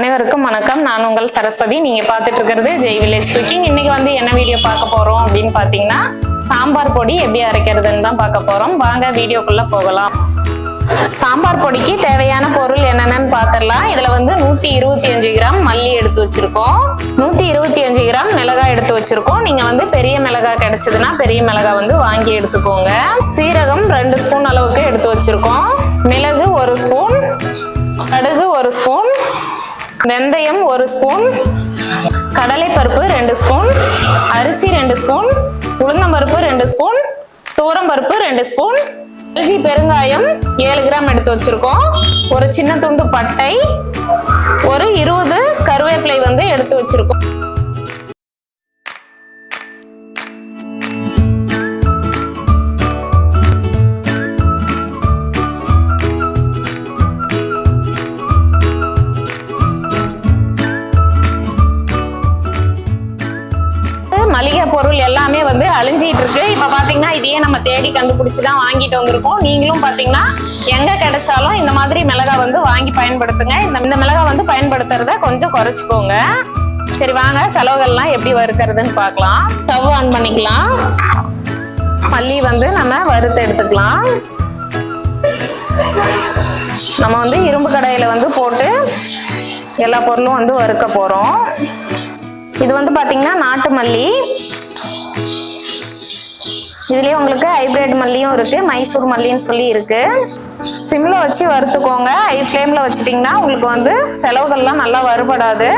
அனைவருக்கும் வணக்கம். நான் உங்கள் சரஸ்வதி. நீங்க பாத்துட்டு இருக்கிறது ஜெய் வில்லேஜ் குக்கிங் இன்னைக்கு வந்து என்ன வீடியோ பார்க்க போறோம் அப்படின்னு பாத்தீங்கன்னா சாம்பார் பொடி எப்படி அரைக்கிறதுன்னு தான் பார்க்க போறோம். வாங்க வீடியோக்குள்ள போகலாம். சாம்பார் பொடிக்கு தேவையான பொருள் என்னென்னு பார்த்துடலாம். இதுல வந்து நூத்தி இருபத்தி அஞ்சு கிராம் மல்லி எடுத்து வச்சிருக்கோம். நூத்தி இருபத்தி அஞ்சு கிராம் மிளகாய் எடுத்து வச்சிருக்கோம். நீங்க வந்து பெரிய மிளகாய் கிடைச்சதுன்னா பெரிய மிளகாய் வந்து வாங்கி எடுத்துக்கோங்க. சீரகம் ரெண்டு ஸ்பூன் அளவுக்கு எடுத்து வச்சிருக்கோம். மிளகு ஒரு ஸ்பூன் கடுகு ஒரு ஸ்பூன் வெந்தயம் ஒரு ஸ்பூன் கடலைப்பருப்பு ரெண்டு ஸ்பூன் அரிசி ரெண்டு ஸ்பூன் உளுந்தம்பருப்பு ரெண்டு ஸ்பூன் தூரம்பருப்பு ரெண்டு ஸ்பூன் இஞ்சி பெருங்காயம் ஏழு கிராம் எடுத்து வச்சிருக்கோம். ஒரு சின்ன துண்டு பட்டை ஒரு இருபது கருவேப்பிலை வந்து எடுத்து வச்சிருக்கோம். வந்து அழிஞ்சிட்டு இருக்கு. இப்ப பாத்தீங்கன்னா இதையே நம்ம தேடி கண்டுபிடிச்சி தான் வாங்கிட்டு வந்திருக்கோம். நீங்களும் பாத்தீங்கன்னா எங்க கிடைச்சாலும் இந்த மாதிரி மிளகாய் வந்து வாங்கி பயன்படுத்துங்க. இந்த இந்த மிளகா வந்து பயன்படுத்துறத கொஞ்சம் குறைச்சிக்கோங்க. சரி வாங்க. செலவுகள்லாம் எப்படி வறுக்கிறதுன்னு பார்க்கலாம். ஸ்டவ் ஆன் பண்ணிக்கலாம். மல்லி வந்து நம்ம வறுத்து எடுத்துக்கலாம். நம்ம வந்து இரும்பு கடையில் வந்து போட்டு எல்லா பொருளும் வந்து வறுக்க போறோம். இது வந்து பாத்தீங்கன்னா நாட்டு மல்லி. இதுலயே உங்களுக்கு ஹைபிரிட் மல்லியும் இருக்கு மைசூர் மல்லின்னு சொல்லி இருக்கு. சிம்ல வச்சு வறுத்துக்கோங்க. ஹை ஃப்ளேம்ல வச்சுட்டீங்கன்னா உங்களுக்கு வந்து செலவுகள்லாம் நல்லா வறுபடாது.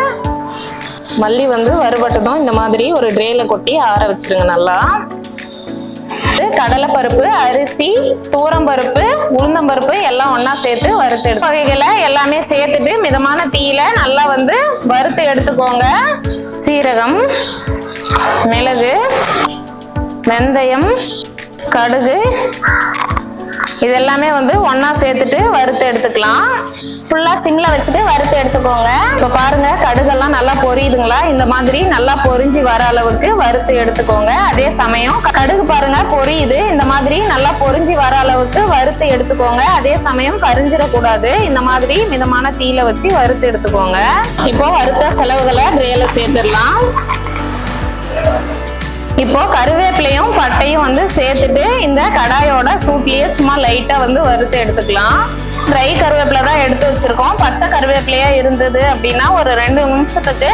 மல்லி வந்து வறுபட்டதும் இந்த மாதிரி ஒரு ட்ரேல கொட்டி ஆற வச்சிருங்க நல்லா. கடலைப்பருப்பு அரிசி தூரம்பருப்பு உளுந்தம்பருப்பு எல்லாம் ஒன்றா சேர்த்து வறுத்து எடுத்து வகைகளை எல்லாமே சேர்த்துட்டு மிதமான தீயில நல்லா வந்து வறுத்து எடுத்துக்கோங்க. சீரகம் மிளகு வெந்தயம் கடுகு இதெல்லாமே வந்து ஒன்றா சேர்த்துட்டு வறுத்து எடுத்துக்கலாம். ஃபுல்லா சிம்ல வச்சுட்டு வறுத்து எடுத்துக்கோங்க. இப்போ பாருங்க கடுகெல்லாம் நல்லா பொரியுதுங்களா? இந்த மாதிரி நல்லா பொரிஞ்சு வர அளவுக்கு வறுத்து எடுத்துக்கோங்க. அதே சமயம் கடுகு பாருங்க பொரியுது. இந்த மாதிரி நல்லா பொரிஞ்சு வர அளவுக்கு வறுத்து எடுத்துக்கோங்க. அதே சமயம் கரிஞ்சிடக்கூடாது. இந்த மாதிரி மிதமான தீயில வச்சு வறுத்து எடுத்துக்கோங்க. இப்போ வறுத்த செலவுகளை ட்ரேல சேர்த்துடலாம். இப்போ கருவேப்பிலையும் பட்டையும் வந்து சேர்த்துட்டு இந்த கடாயோட சூட்லயே சும்மா லைட்டா வந்து வறுத்து எடுத்துக்கலாம். ட்ரை கருவேப்பிலை தான் எடுத்து வச்சிருக்கோம். பச்சை கருவேப்பிலையா இருந்தது அப்படின்னா ஒரு ரெண்டு நிமிஷத்துக்கு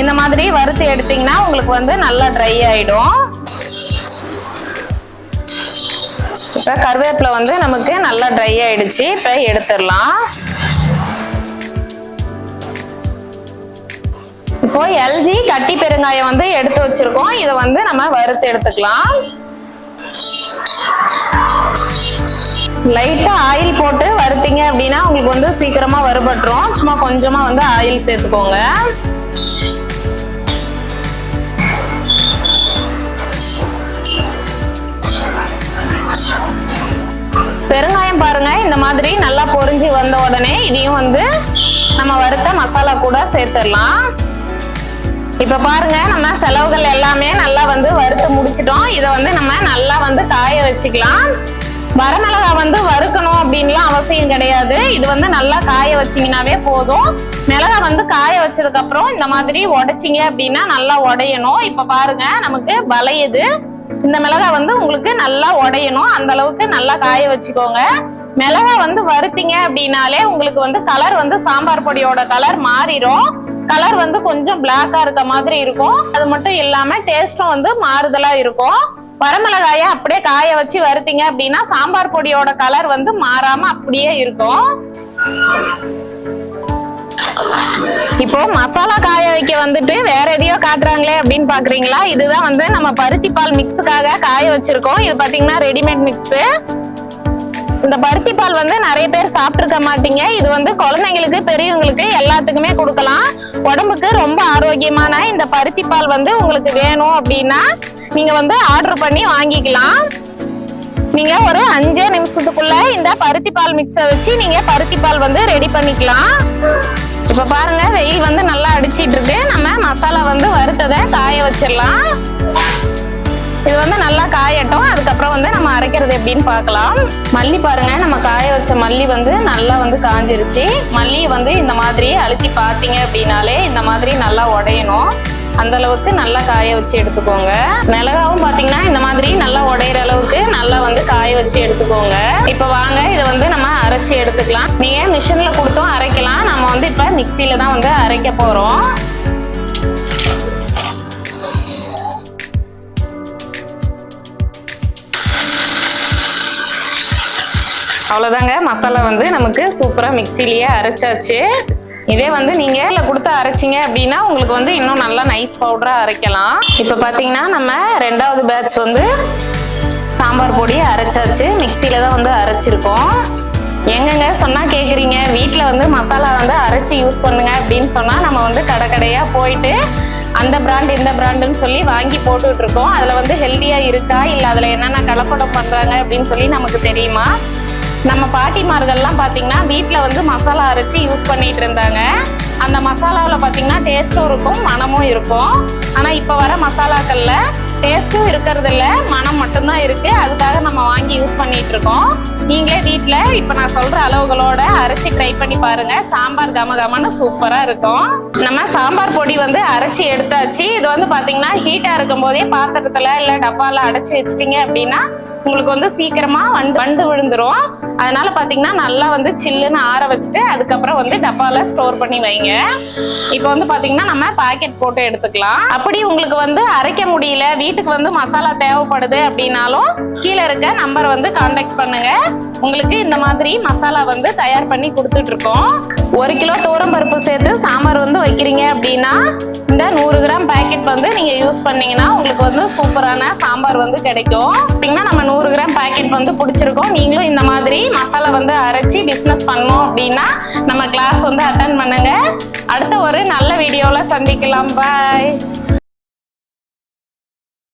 இந்த மாதிரி வறுத்து எடுத்தீங்கன்னா உங்களுக்கு வந்து நல்லா ட்ரை ஆயிடும். இப்ப கருவேப்பிலை வந்து நமக்கு நல்லா ட்ரை ஆயிடுச்சு. இப்ப எடுத்துடலாம். இப்போ எல்ஜி கட்டி பெருங்காயம் வந்து எடுத்து வச்சிருக்கோம். இதை வந்து நம்ம வறுத்து எடுத்துக்கலாம். லைட்டா ஆயில் போட்டு வறுத்தீங்க அப்படின்னா உங்களுக்கு வந்து சீக்கிரமா வறுபட்டுரும். சும்மா கொஞ்சமா வந்து ஆயில் சேர்த்துக்கோங்க. பெருங்காயம் பாருங்க. இந்த மாதிரி நல்லா பொறிஞ்சு வந்த உடனே இதையும் வந்து நம்ம வறுத்த மசாலா கூட சேர்த்துடலாம். இப்ப பாருங்க நம்ம செலவுகள் எல்லாமே நல்லா வந்து வறுத்து முடிச்சிட்டோம். இதை வந்து நம்ம நல்லா வந்து காய வச்சுக்கலாம். வரமிளகா வந்து வறுக்கணும் அப்படின்லாம் அவசியம் கிடையாது. இது வந்து நல்லா காய வச்சிங்கனாவே போதும். மிளகா வந்து காய வச்சதுக்கு அப்புறம் இந்த மாதிரி உடைச்சிங்க அப்படின்னா நல்லா உடையணும். இப்ப பாருங்க நமக்கு வளையுது. இந்த மிளகா வந்து உங்களுக்கு நல்லா உடையணும். அந்த அளவுக்கு நல்லா காய வச்சுக்கோங்க. மிளகா வந்து வறுத்தீங்க அப்படின்னாலே உங்களுக்கு வந்து கலர் வந்து சாம்பார் பொடியோட கலர் மாறிடும் கலர் வந்து கொஞ்சம் பிளாக்கா இருக்க மாதிரி இருக்கும். அது மட்டும் இல்லாம டேஸ்டும் வந்து மாறுதலா இருக்கும். வரமிளகாய அப்படியே காய வச்சு வறுத்தீங்க அப்படின்னா சாம்பார் பொடியோட கலர் வந்து மாறாம அப்படியே இருக்கும். இப்போ மசாலா காய வைக்க வந்துட்டு வேற எதையோ காட்டுறாங்களே அப்படின்னு பாக்குறீங்களா? இதுதான் வந்து நம்ம பருத்தி பால் மிக்ஸுக்காக காய வச்சிருக்கோம். இது பாத்தீங்கன்னா ரெடிமேட் மிக்ஸ் இந்த பருத்தி பால் வந்து நிறைய பேர் சாப்பிட்டுருக்க மாட்டீங்க. இது வந்து குழந்தைங்களுக்கு பெரியவங்களுக்கு எல்லாத்துக்குமே கொடுக்கலாம். உடம்புக்கு ரொம்ப ஆரோக்கியமான இந்த பருத்தி பால் வந்து உங்களுக்கு வேணும் அப்படின்னா நீங்க வந்து ஆர்டர் பண்ணி வாங்கிக்கலாம். நீங்க ஒரு அஞ்சே நிமிஷத்துக்குள்ள இந்த பருத்தி பால் மிக்ஸை வச்சு நீங்க பருத்தி பால் வந்து ரெடி பண்ணிக்கலாம். இப்ப பாருங்க வெயில் வந்து நல்லா அடிச்சிட்டு இருக்கு. நம்ம மசாலா வந்து வறுத்ததை காய வச்சிடலாம். இது வந்து நல்லா காயட்டும். அது வந்து நம்ம அரைக்கிறது எப்படின்னு பார்க்கலாம். மல்லி பாருங்க நம்ம காய வச்ச மல்லி வந்து நல்லா வந்து காஞ்சிருச்சு. மல்லியை வந்து இந்த மாதிரி அழுத்தி பார்த்தீங்க அப்படின்னாலே இந்த மாதிரி நல்லா உடையணும். அந்த அளவுக்கு நல்லா காய வச்சு எடுத்துக்கோங்க. மிளகாவும் பாத்தீங்கன்னா இந்த மாதிரி நல்லா உடையிற அளவுக்கு நல்லா வந்து காய வச்சு எடுத்துக்கோங்க. இப்ப வாங்க இதை வந்து நம்ம அரைச்சி எடுத்துக்கலாம். நீங்க மிஷின்ல கொடுத்தும் அரைக்கலாம். நம்ம வந்து இப்ப மிக்சியில தான் வந்து அரைக்க போறோம். அவ்வளோதாங்க மசாலா வந்து நமக்கு சூப்பராக மிக்சிலேயே அரைச்சாச்சு. இதே வந்து நீங்க இல்ல கொடுத்து அரைச்சிங்க அப்படின்னா உங்களுக்கு வந்து இன்னும் நல்லா நைஸ் பவுடரா அரைக்கலாம். இப்போ பாத்தீங்கன்னா நம்ம ரெண்டாவது பேட்ச் வந்து சாம்பார் பொடி அரைச்சாச்சு. மிக்சியில தான் வந்து அரைச்சிருக்கோம். எங்கங்க சொன்னா கேக்குறீங்க? வீட்டில் வந்து மசாலா வந்து அரைச்சி யூஸ் பண்ணுங்க அப்படின்னு சொன்னா நம்ம வந்து கடை கடையா போயிட்டு அந்த பிராண்ட் இந்த பிராண்டுன்னு சொல்லி வாங்கி போட்டுட்டு இருக்கோம். அதுல வந்து ஹெல்த்தியா இருக்கா? இல்ல அதுல என்னென்ன கலப்படம் பண்றாங்க அப்படின்னு சொல்லி நமக்கு தெரியுமா? நம்ம பாட்டிமார்கள்லாம் பார்த்தீங்கன்னா வீட்டில் வந்து மசாலா அரைச்சி யூஸ் பண்ணிட்டு இருந்தாங்க. அந்த மசாலாவில் பார்த்தீங்கன்னா டேஸ்ட்டும் இருக்கும் மனமும் இருக்கும். ஆனால் இப்போ வர மசாலாக்களில் டேஸ்ட்டும் இருக்கிறது இல்லை மனம் மட்டும்தான் இருக்கு. அதுக்காக நம்ம வாங்கி யூஸ் பண்ணிட்டு இருக்கோம் நீங்களே வீட்டில் இப்போ நான் சொல்ற அளவுகளோட அரைச்சி ட்ரை பண்ணி பாருங்க. சாம்பார் கம கமன்னு சூப்பராக இருக்கும். நம்ம சாம்பார் பொடி வந்து அரைச்சி எடுத்தாச்சு. இது வந்து பார்த்திங்கன்னா ஹீட்டாக இருக்கும் போதே பாத்திரத்தில் இல்லை டப்பாவில் அடைச்சி வச்சிட்டிங்க அப்படின்னா உங்களுக்கு வந்து சீக்கிரமாக வண்டு வண்டு விழுந்துரும். அதனால பார்த்தீங்கன்னா நல்லா வந்து சில்லுன்னு ஆற வச்சுட்டு அதுக்கப்புறம் வந்து டப்பாவில் ஸ்டோர் பண்ணி வைங்க. இப்போ வந்து பார்த்திங்கன்னா நம்ம பாக்கெட் போட்டு எடுத்துக்கலாம். அப்படி உங்களுக்கு வந்து அரைக்க முடியல வீட்டுக்கு வந்து மசாலா தேவைப்படுது அப்படின்னாலும் கீழே இருக்க நம்பர் வந்து காண்டாக்ட் பண்ணுங்க. உங்களுக்கு இந்த மாதிரி மசாலா வந்து தயார் பண்ணி கொடுத்துட்டு இருக்கோம் ஒரு கிலோ தோரம் பருப்பு சேர்த்து சாம்பார் வந்து வைக்கிறீங்க அப்படின்னா இந்த நூறு கிராம் பேக்கெட் வந்து நீங்கள் யூஸ் பண்ணீங்கன்னா உங்களுக்கு வந்து சூப்பரான சாம்பார் வந்து கிடைக்கும். பார்த்தீங்கன்னா நம்ம நூறு கிராம் பேக்கெட் வந்து பிடிச்சிருக்கோம். நீங்களும் இந்த மாதிரி மசாலா வந்து அரைச்சி பிஸ்னஸ் பண்ணோம் அப்படின்னா நம்ம கிளாஸ் வந்து அட்டன் பண்ணுங்க. அடுத்த ஒரு நல்ல வீடியோவில் சந்திக்கலாம். பாய்